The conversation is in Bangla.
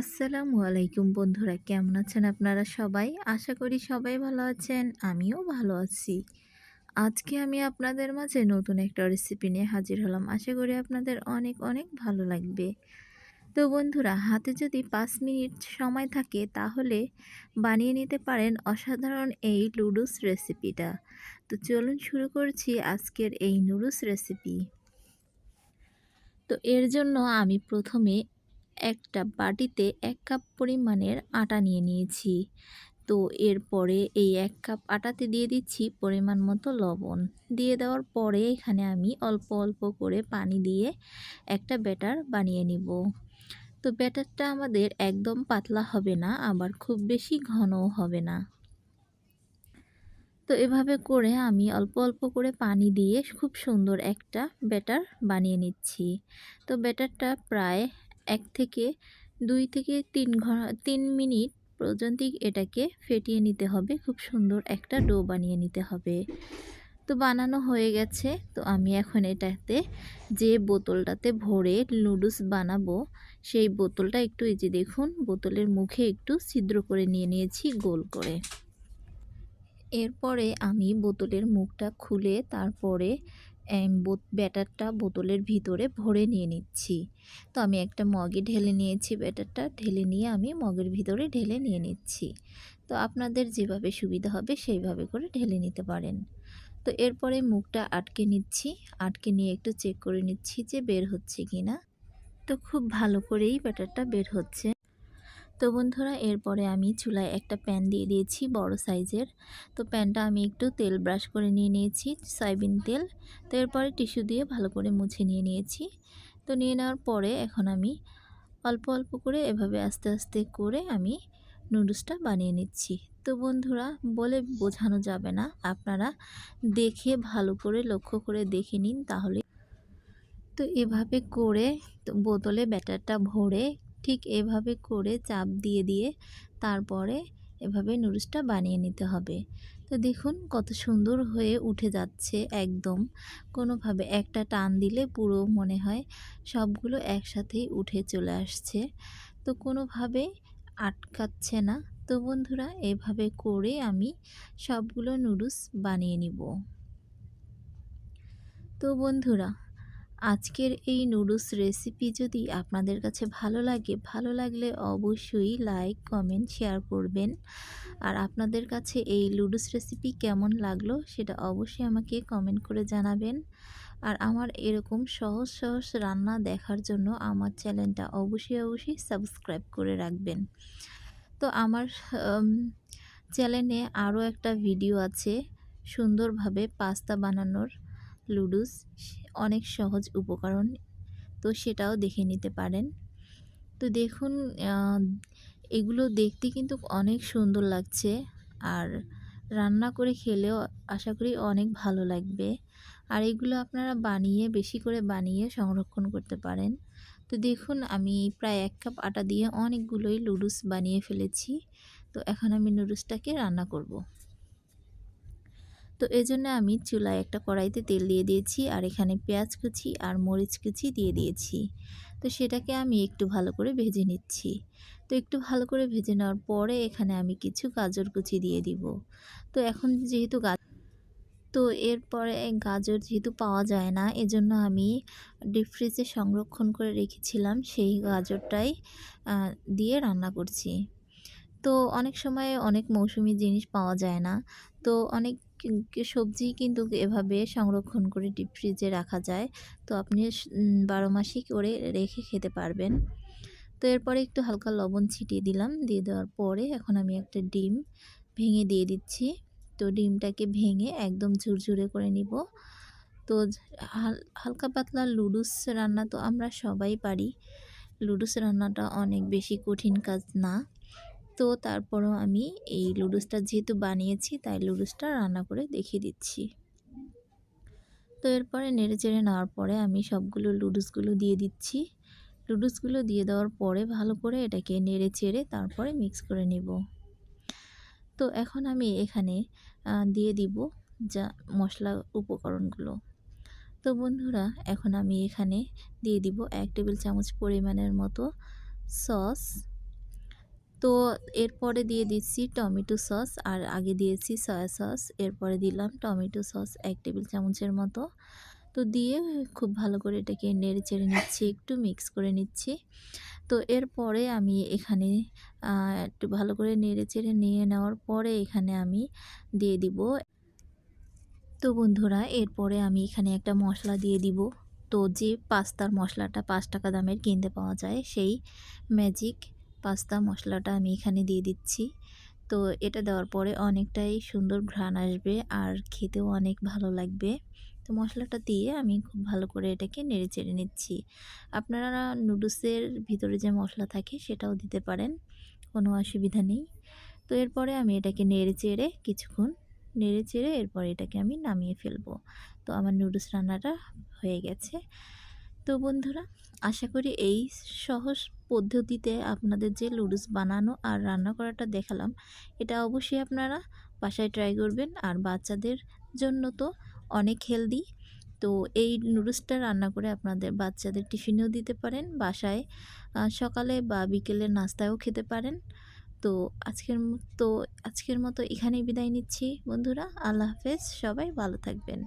আসসালামু আলাইকুম বন্ধুরা, কেমন আছেন আপনারা সবাই? আশা করি সবাই ভালো আছেন, আমিও ভালো আছি। আজকে আমি আপনাদের মাঝে নতুন একটা রেসিপি নিয়ে হাজির হলাম। আশা করি আপনাদের অনেক অনেক ভালো লাগবে। তো বন্ধুরা, হাতে যদি পাঁচ মিনিট সময় থাকে, তাহলে বানিয়ে নিতে পারেন অসাধারণ এই লুডুস রেসিপিটা তো চলুন শুরু করছি আজকের এই নুডলস রেসিপি তো এর জন্য আমি প্রথমে একটা বাটিতে এক কাপ পরিমাণের আটা নিয়ে নিয়েছি। তো এরপরে এই এক কাপ আটাতে দিয়ে দিচ্ছি পরিমাণ মতো লবণ। দিয়ে দেওয়ার পরে এখানে আমি অল্প অল্প করে পানি দিয়ে একটা ব্যাটার বানিয়ে নিব। তো ব্যাটারটা আমাদের একদম পাতলা হবে না, আবার খুব বেশি ঘনও হবে না। তো এভাবে করে আমি অল্প অল্প করে পানি দিয়ে খুব সুন্দর একটা ব্যাটার বানিয়ে নিচ্ছি। তো ব্যাটারটা প্রায় থেকে দুই থেকে তিন ঘণ্টা তিন মিনিট পর্যন্ত এটাকে ফেটিয়ে নিতে হবে। খুব সুন্দর একটা ডো বানিয়ে নিতে হবে। তো বানানো হয়ে গেছে। তো আমি এখন এটাতে যে বোতলটাতে ভরে নুডলস বানাবো, সেই বোতলটা একটু এই যে দেখুন, বোতলের মুখে একটু ছিদ্র করে নিয়ে নিয়েছি গোল করে। এরপরে আমি বোতলের মুখটা খুলে তারপরে ব্যাটারটা বোতলের ভিতরে ভরে নিয়ে নিচ্ছি। তো আমি একটা মগে ঢেলে নিয়েছি ব্যাটারটা, ঢেলে নিয়ে আমি মগের ভিতরে ঢেলে নিয়ে নিচ্ছি। তো আপনাদের যেভাবে সুবিধা হবে সেইভাবে করে ঢেলে নিতে পারেন। তো এরপরে মুখটা আটকে নিচ্ছি, আটকে নিয়ে একটু চেক করে নিচ্ছি যে বের হচ্ছে কি না তো খুব ভালো করেই ব্যাটারটা বের হচ্ছে। তো বন্ধুরা, এরপরে আমি চুলায় একটা প্যান দিয়ে দিয়েছি বড় সাইজের। তো প্যানটা আমি একটু তেল ব্রাশ করে নিয়ে নিয়েছি, সয়াবিন তেল। তো এরপরে টিস্যু দিয়ে ভালো করে মুছে নিয়ে নিয়েছি। তো নিয়ে নেওয়ার পরে এখন আমি অল্প অল্প করে এভাবে আস্তে আস্তে করে আমি নুডলসটা বানিয়ে নিচ্ছি। তো বন্ধুরা, বলে বোঝানো যাবে না। আপনারা দেখে ভালো করে লক্ষ্য করে দেখে নিন তাহলে। তো এভাবে করে বোতলে ব্যাটারটা ভরে ঠিক এভাবে করে চাপ দিয়ে দিয়ে তারপরে এভাবে নুডলসটা বানিয়ে নিতে হবে। তো দেখুন কত সুন্দর হয়ে উঠে যাচ্ছে একদম। কোনোভাবে একটা টান দিলে পুরো মনে হয় সবগুলো একসাথেই উঠে চলে আসছে। তো কোনোভাবে আটকাচ্ছে না। তো বন্ধুরা এভাবে করে আমি সবগুলো নুডলস বানিয়ে নিব। তো বন্ধুরা আজকের এই নুডলস রেসিপি যদি আপনাদের কাছে ভালো লাগে, ভালো লাগলে অবশ্যই লাইক, কমেন্ট, শেয়ার করবেন। আর আপনাদের কাছে এই লুডুস রেসিপি কেমন লাগল সেটা অবশ্যই আমাকে কমেন্ট করে জানাবেন। আর আমার এরকম সহজ সহজ রান্না দেখার জন্য আমার চ্যানেলটা অবশ্যই অবশ্যই সাবস্ক্রাইব করে রাখবেন। তো আমার চ্যানেলে আরও একটা ভিডিও আছে সুন্দরভাবে পাস্তা বানানোর লুডুস অনেক সহজ উপকরণ, তো সেটাও দেখে নিতে পারেন। তো দেখুন এগুলো দেখতে কিন্তু অনেক সুন্দর লাগছে আর রান্না করে খেলেও আশা করি অনেক ভালো লাগবে। আর এগুলো আপনারা বানিয়ে, বেশি করে বানিয়ে সংরক্ষণ করতে পারেন। তো দেখুন, আমি প্রায় এক কাপ আটা দিয়ে অনেকগুলোই লুডুস বানিয়ে ফেলেছি। তো এখন আমি নুডলসটাকে রান্না করব। তো এই জন্য আমি চুলায় একটা কড়াইতে তেল দিয়ে দিয়েছি আর এখানে পেঁয়াজ কুচি আর মরিচ কুচি দিয়ে দিয়েছি। তো সেটাকে আমি একটু ভালো করে ভেজে নিচ্ছি। তো একটু ভালো করে ভেজে নেওয়ার পরে এখানে আমি কিছু গাজর কুচি দিয়ে দিব। তো এখন যেহেতু গা তো এরপরে গাজর যেহেতু পাওয়া যায় না, এজন্য আমি ডিপ ফ্রিজে সংরক্ষণ করে রেখেছিলাম সেই গাজরটাই দিয়ে রান্না করছি। তো অনেক সময় অনেক মৌসুমি জিনিস পাওয়া যায় না। তো অনেক সবজি কিন্তু এভাবে সংরক্ষণ করে ডিপ ফ্রিজে রাখা যায়। তো আপনি বারো মাসই করে রেখে খেতে পারবেন। তো এরপরে একটু হালকা লবণ ছিটিয়ে দিলাম। দিয়ে দেওয়ার পরে এখন আমি একটা ডিম ভেঙে দিয়ে দিচ্ছি। তো ডিমটাকে ভেঙে একদম ঝুরঝুরে করে নিব। তো হালকা পাতলা লুডুস রান্না তো আমরা সবাই পারি। লুডুস রান্নাটা অনেক বেশি কঠিন কাজ না। তো তারপরও আমি এই লুডুসটা যেহেতু বানিয়েছি, তাই লুডুসটা রান্না করে দেখিয়ে দিচ্ছি। তো এরপরে নেড়ে চেড়ে নেওয়ার পরে আমি সবগুলো লুডুসগুলো দিয়ে দিচ্ছি। লুডুসগুলো দিয়ে দেওয়ার পরে ভালো করে এটাকে নেড়ে চেড়ে তারপরে মিক্স করে নেব। তো এখন আমি এখানে দিয়ে দিব যা মশলা উপকরণগুলো। তো বন্ধুরা, এখন আমি এখানে দিয়ে দিব এক টেবিল চামচ পরিমাণের মতো সস। তো এরপরে দিয়ে দিচ্ছি টমেটো সস, আর আগে দিয়েছি সয়া সস, এরপরে দিলাম টমেটো সস এক টেবিল চামচের মতো। তো দিয়ে খুব ভালো করে এটাকে নেড়ে চেড়ে নিচ্ছি, একটু মিক্স করে নিচ্ছি। তো এরপরে আমি এখানে একটু ভালো করে নেড়ে চেড়ে নিয়ে নেওয়ার পরে এখানে আমি দিয়ে দিব। তো বন্ধুরা, এরপরে আমি এখানে একটা মশলা দিয়ে দিব। তো যে পাস্তার মশলাটা পাঁচ টাকা দামের কিনতে পাওয়া যায়, সেই ম্যাজিক পাস্তা মশলাটা আমি এখানে দিয়ে দিচ্ছি। তো এটা দেওয়ার পরে অনেকটাই সুন্দর ঘ্রাণ আসবে আর খেতেও অনেক ভালো লাগবে। তো মশলাটা দিয়ে আমি খুব ভালো করে এটাকে নেড়ে চেড়ে নিচ্ছি। আপনারা নুডলসের ভিতরে যে মশলা থাকে সেটাও দিতে পারেন, কোনো অসুবিধা নেই। তো এরপরে আমি এটাকে নেড়ে চেড়ে কিছুক্ষণ নেড়ে চেড়ে এরপরে এটাকে আমি নামিয়ে ফেলব। তো আমার নুডলস রান্নাটা হয়ে গেছে। তো বন্ধুরা, আশা করি এই সহজ পদ্ধতিতে আপনাদের যে লুডুস বানানো আর রান্না করাটা দেখালাম, এটা অবশ্যই আপনারা বাসায় ট্রাই করবেন। আর বাচ্চাদের জন্য তো অনেক হেলদি তো এই নুডলসটা রান্না করে আপনাদের বাচ্চাদের টিফিনেও দিতে পারেন, বাসায় সকালে বা বিকেলে নাস্তায়ও খেতে পারেন। তো আজকের তো আজকের মতো এখানেই বিদায় নিচ্ছি বন্ধুরা, আল্লাহ হাফেজ, সবাই ভালো থাকবেন।